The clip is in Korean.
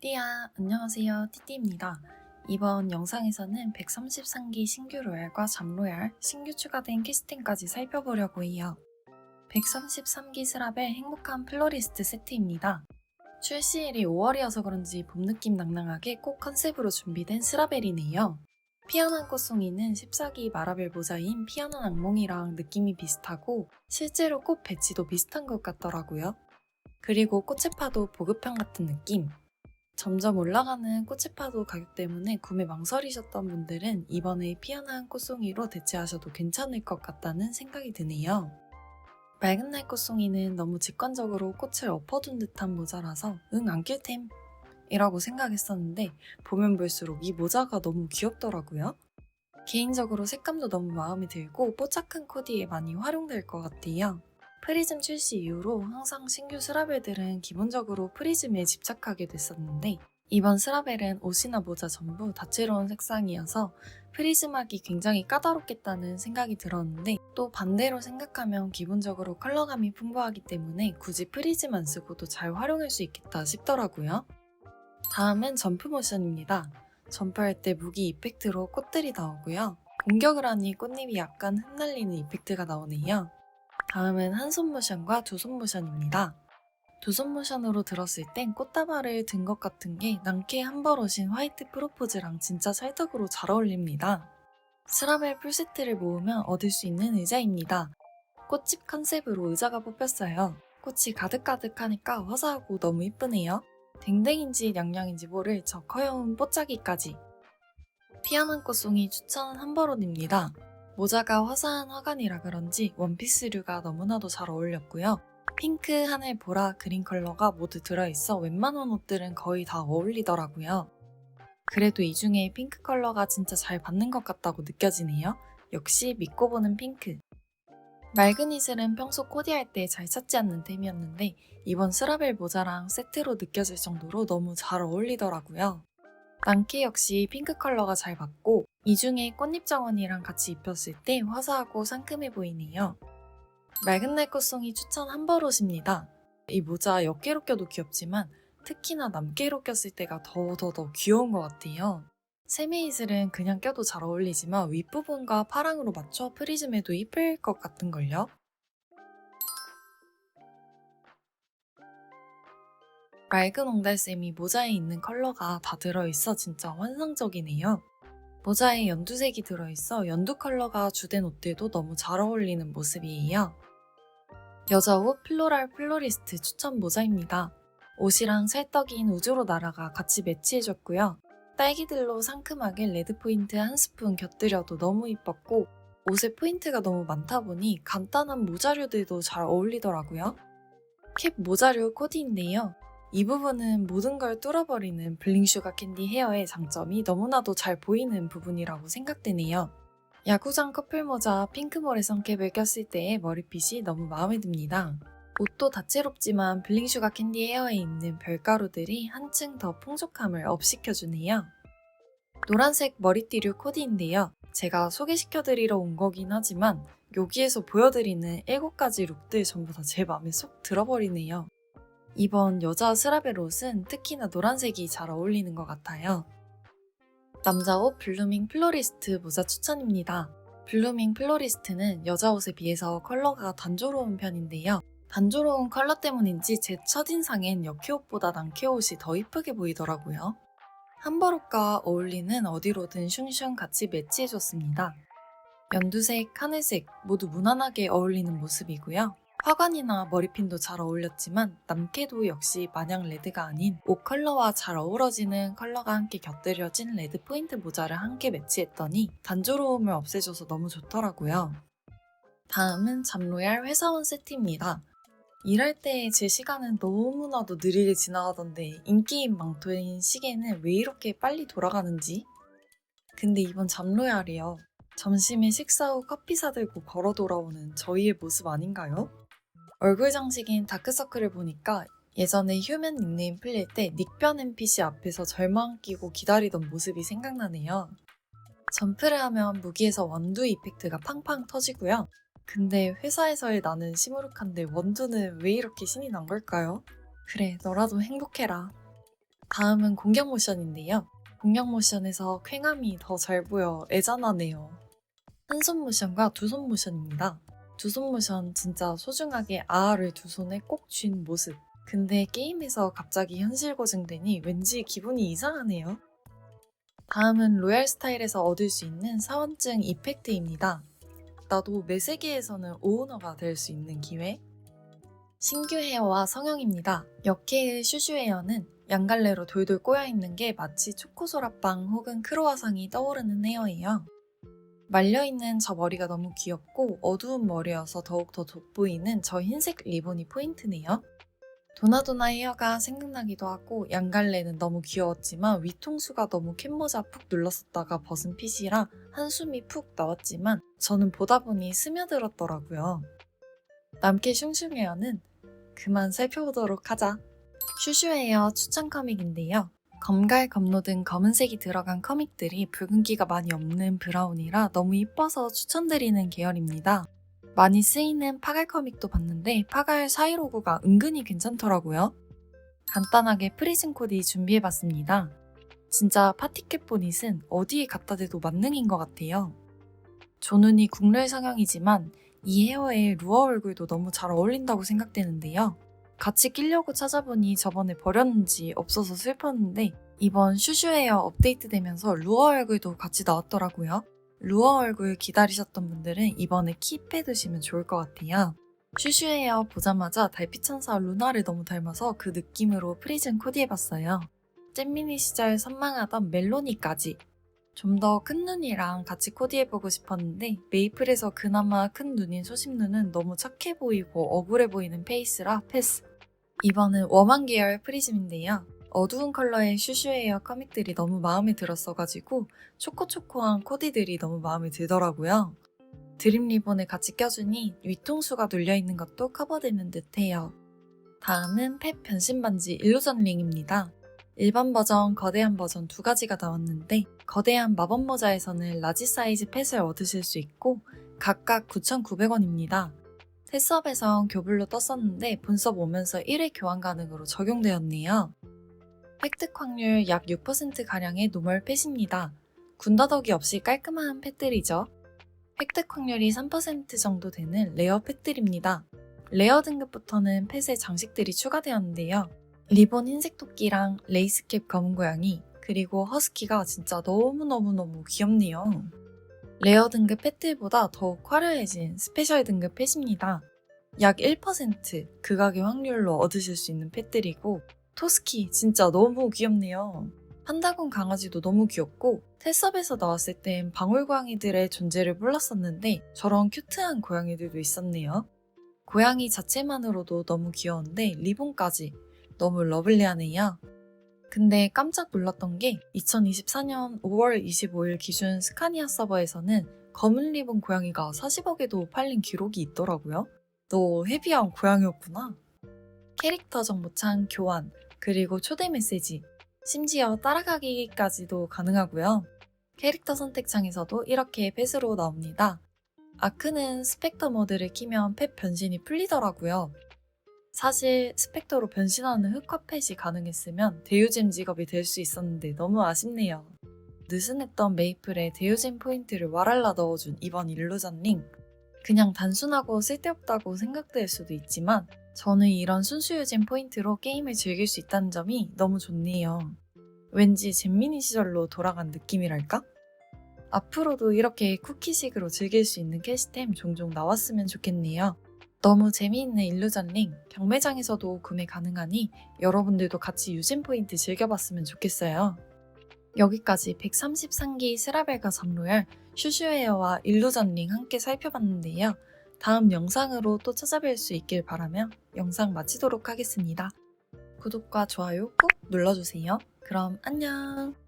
띠야, 안녕하세요. 띠띠입니다. 이번 영상에서는 133기 신규 로얄과 잠로얄, 신규 추가된 캐스팅까지 살펴보려고 해요. 133기 스랍의 행복한 플로리스트 세트입니다. 출시일이 5월이어서 그런지 봄 느낌 낭낭하게 꼭 컨셉으로 준비된 스라벨이네요. 피어난 꽃송이는 14기 마라벨 모자인 피어난 악몽이랑 느낌이 비슷하고 실제로 꽃 배치도 비슷한 것 같더라고요. 그리고 꽃의 파도 보급형 같은 느낌. 점점 올라가는 꽃의 파도 가격 때문에 구매 망설이셨던 분들은 이번에 피어난 꽃송이로 대체하셔도 괜찮을 것 같다는 생각이 드네요. 맑은 날 꽃송이는 너무 직관적으로 꽃을 엎어둔 듯한 모자라서 응 안 낄템 이라고 생각했었는데 보면 볼수록 이 모자가 너무 귀엽더라고요. 개인적으로 색감도 너무 마음에 들고 뽀짝한 코디에 많이 활용될 것 같아요. 프리즘 출시 이후로 항상 신규 스라벨들은 기본적으로 프리즘에 집착하게 됐었는데 이번 스라벨은 옷이나 모자 전부 다채로운 색상이어서 프리즘하기 굉장히 까다롭겠다는 생각이 들었는데 또 반대로 생각하면 기본적으로 컬러감이 풍부하기 때문에 굳이 프리즘 안 쓰고도 잘 활용할 수 있겠다 싶더라고요. 다음은 점프 모션입니다. 점프할 때 무기 이펙트로 꽃들이 나오고요. 공격을 하니 꽃잎이 약간 흩날리는 이펙트가 나오네요. 다음은 한 손 모션과 두 손 모션입니다. 두 손 모션으로 들었을 땐 꽃다발을 든 것 같은 게 낭케 한 벌옷인 화이트 프로포즈랑 진짜 찰떡으로 잘 어울립니다. 스라벨 풀세트를 모으면 얻을 수 있는 의자입니다. 꽃집 컨셉으로 의자가 뽑혔어요. 꽃이 가득가득하니까 화사하고 너무 이쁘네요. 댕댕인지 냥냥인지 모를 저 커여운 뽀짝이까지. 피어난 꽃송이 추천 한 벌옷입니다. 모자가 화사한 화관이라 그런지 원피스류가 너무나도 잘 어울렸고요. 핑크, 하늘, 보라, 그린 컬러가 모두 들어있어 웬만한 옷들은 거의 다 어울리더라고요. 그래도 이 중에 핑크 컬러가 진짜 잘 받는 것 같다고 느껴지네요. 역시 믿고 보는 핑크. 맑은 이슬은 평소 코디할 때 잘 찾지 않는 템이었는데 이번 스라벨 모자랑 세트로 느껴질 정도로 너무 잘 어울리더라고요. 랑케 역시 핑크 컬러가 잘 받고 이 중에 꽃잎 정원이랑 같이 입혔을 때 화사하고 상큼해 보이네요. 맑은 날 꽃송이 추천 한 벌옷입니다. 이 모자 옆개로 껴도 귀엽지만 특히나 남개로 꼈을 때가 더더더 귀여운 것 같아요. 세메이슬은 그냥 껴도 잘 어울리지만 윗부분과 파랑으로 맞춰 프리즘에도 이쁠 것 같은걸요? 맑은 옹달샘이 모자에 있는 컬러가 다 들어있어 진짜 환상적이네요. 모자에 연두색이 들어있어 연두 컬러가 주된 옷들도 너무 잘 어울리는 모습이에요. 여자 옷 플로랄 플로리스트 추천 모자입니다. 옷이랑 찰떡인 우주로 나라가 같이 매치해줬고요. 딸기들로 상큼하게 레드 포인트 한 스푼 곁들여도 너무 이뻤고 옷에 포인트가 너무 많다 보니 간단한 모자류들도 잘 어울리더라고요. 캡 모자류 코디인데요. 이 부분은 모든 걸 뚫어버리는 블링 슈가 캔디 헤어의 장점이 너무나도 잘 보이는 부분이라고 생각되네요. 야구장 커플 모자 핑크몰의 선캡을 꼈을 때의 머리핏이 너무 마음에 듭니다. 옷도 다채롭지만 블링 슈가 캔디 헤어에 있는 별가루들이 한층 더 풍족함을 업시켜주네요. 노란색 머리띠류 코디인데요. 제가 소개시켜드리러 온 거긴 하지만 여기에서 보여드리는 7가지 룩들 전부 다 제 마음에 쏙 들어버리네요. 이번 여자 스라벨 옷은 특히나 노란색이 잘 어울리는 것 같아요. 남자 옷 블루밍 플로리스트 모자 추천입니다. 블루밍 플로리스트는 여자 옷에 비해서 컬러가 단조로운 편인데요. 단조로운 컬러 때문인지 제 첫인상엔 여키 옷보다 남키 옷이 더 이쁘게 보이더라고요. 한벌옷과 어울리는 어디로든 슝슝 같이 매치해줬습니다. 연두색, 하늘색 모두 무난하게 어울리는 모습이고요. 화관이나 머리핀도 잘 어울렸지만 남캐도 역시 마냥 레드가 아닌 옷 컬러와 잘 어우러지는 컬러가 함께 곁들여진 레드 포인트 모자를 함께 매치했더니 단조로움을 없애줘서 너무 좋더라고요. 다음은 잠로얄 회사원 세트입니다. 일할 때 제 시간은 너무나도 느리게 지나가던데 인기인 망토인 시계는 왜 이렇게 빨리 돌아가는지? 근데 이번 잠로얄이요. 점심에 식사 후 커피 사들고 걸어 돌아오는 저희의 모습 아닌가요? 얼굴 장식인 다크서클을 보니까 예전에 휴면 닉네임 풀릴 때 닉변 NPC 앞에서 절망 끼고 기다리던 모습이 생각나네요. 점프를 하면 무기에서 원두 이펙트가 팡팡 터지고요. 근데 회사에서의 나는 시무룩한데 원두는 왜 이렇게 신이 난 걸까요? 그래, 너라도 행복해라. 다음은 공격 모션인데요. 공격 모션에서 쾌감이 더 잘 보여 애잔하네요. 한 손 모션과 두 손 모션입니다. 두손 모션 진짜 소중하게 아아를 두 손에 꼭 쥔 모습. 근데 게임에서 갑자기 현실 고증되니 왠지 기분이 이상하네요. 다음은 로얄 스타일에서 얻을 수 있는 사원증 이펙트입니다. 나도 매 세계에서는 오너가 될 수 있는 기회. 신규 헤어와 성형입니다. 역해의 슈슈 헤어는 양갈래로 돌돌 꼬여 있는 게 마치 초코소라빵 혹은 크로와상이 떠오르는 헤어예요. 말려있는 저 머리가 너무 귀엽고 어두운 머리여서 더욱 더 돋보이는 저 흰색 리본이 포인트네요. 도나도나 헤어가 생각나기도 하고 양갈래는 너무 귀여웠지만 위통수가 너무 캔모자 푹 눌렀었다가 벗은 핏이라 한숨이 푹 나왔지만 저는 보다 보니 스며들었더라고요. 남캐 슝슝 헤어는 그만 살펴보도록 하자. 슈슈 헤어 추천 커믹인데요. 검갈, 검로 등 검은색이 들어간 커믹들이 붉은기가 많이 없는 브라운이라 너무 이뻐서 추천드리는 계열입니다. 많이 쓰이는 파갈 커믹도 봤는데 파갈 사이로그가 은근히 괜찮더라고요. 간단하게 프리즌 코디 준비해봤습니다. 진짜 파티캡 보닛은 어디에 갖다 대도 만능인 것 같아요. 조눈이 국룰 성형이지만 이 헤어에 루어 얼굴도 너무 잘 어울린다고 생각되는데요. 같이 끼려고 찾아보니 저번에 버렸는지 없어서 슬펐는데 이번 슈슈 헤어 업데이트 되면서 루어 얼굴도 같이 나왔더라고요. 루어 얼굴 기다리셨던 분들은 이번에 킵 해 두시면 좋을 것 같아요. 슈슈 헤어 보자마자 달빛천사 루나를 너무 닮아서 그 느낌으로 프리즌 코디해봤어요. 잼미니 시절 선망하던 멜로니까지 좀 더 큰 눈이랑 같이 코디해보고 싶었는데 메이플에서 그나마 큰 눈인 소심눈은 너무 착해 보이고 억울해 보이는 페이스라 패스. 이번은 웜한 계열 프리즘인데요. 어두운 컬러의 슈슈헤어 커믹들이 너무 마음에 들었어가지고 초코초코한 코디들이 너무 마음에 들더라고요. 드림 리본을 같이 껴주니 위통수가 눌려있는 것도 커버되는 듯해요. 다음은 펫 변신 반지 일루전 링입니다. 일반 버전, 거대한 버전 두 가지가 나왔는데 거대한 마법 모자에서는 라지 사이즈 펫을 얻으실 수 있고 각각 9,900원입니다. 새 수업에선 교불로 떴었는데 본섭 오면서 1회 교환 가능으로 적용되었네요. 획득 확률 약 6%가량의 노멀 펫입니다. 군더더기 없이 깔끔한 펫들이죠. 획득 확률이 3% 정도 되는 레어 펫들입니다. 레어 등급부터는 펫의 장식들이 추가되었는데요. 리본 흰색 토끼랑 레이스캡 검은 고양이, 그리고 허스키가 진짜 너무너무너무 귀엽네요. 레어 등급 펫들보다 더욱 화려해진 스페셜 등급 펫입니다. 약 1% 극악의 확률로 얻으실 수 있는 펫들이고 토스키 진짜 너무 귀엽네요. 한다군 강아지도 너무 귀엽고 테섭에서 나왔을 땐 방울 고양이들의 존재를 몰랐었는데 저런 큐트한 고양이들도 있었네요. 고양이 자체만으로도 너무 귀여운데 리본까지 너무 러블리하네요. 근데 깜짝 놀랐던 게 2024년 5월 25일 기준 스카니아 서버에서는 검은 리본 고양이가 40억에도 팔린 기록이 있더라고요. 너 헤비한 고양이였구나. 캐릭터 정보창 교환, 그리고 초대 메시지, 심지어 따라가기까지도 가능하고요. 캐릭터 선택창에서도 이렇게 펫으로 나옵니다. 아크는 스펙터 모드를 키면 펫 변신이 풀리더라고요. 사실 스펙터로 변신하는 흑화펫이 가능했으면 대유잼 직업이 될 수 있었는데 너무 아쉽네요. 느슨했던 메이플에 대유잼 포인트를 와랄라 넣어준 이번 일루전 링. 그냥 단순하고 쓸데없다고 생각될 수도 있지만 저는 이런 순수 유잼 포인트로 게임을 즐길 수 있다는 점이 너무 좋네요. 왠지 잼미니 시절로 돌아간 느낌이랄까? 앞으로도 이렇게 쿠키식으로 즐길 수 있는 캐시템 종종 나왔으면 좋겠네요. 너무 재미있는 일루전 링 경매장에서도 구매 가능하니 여러분들도 같이 유진 포인트 즐겨봤으면 좋겠어요. 여기까지 133기 스라벨과 잠로얄, 슈슈헤어와 일루전 링 함께 살펴봤는데요. 다음 영상으로 또 찾아뵐 수 있길 바라며 영상 마치도록 하겠습니다. 구독과 좋아요 꼭 눌러주세요. 그럼 안녕!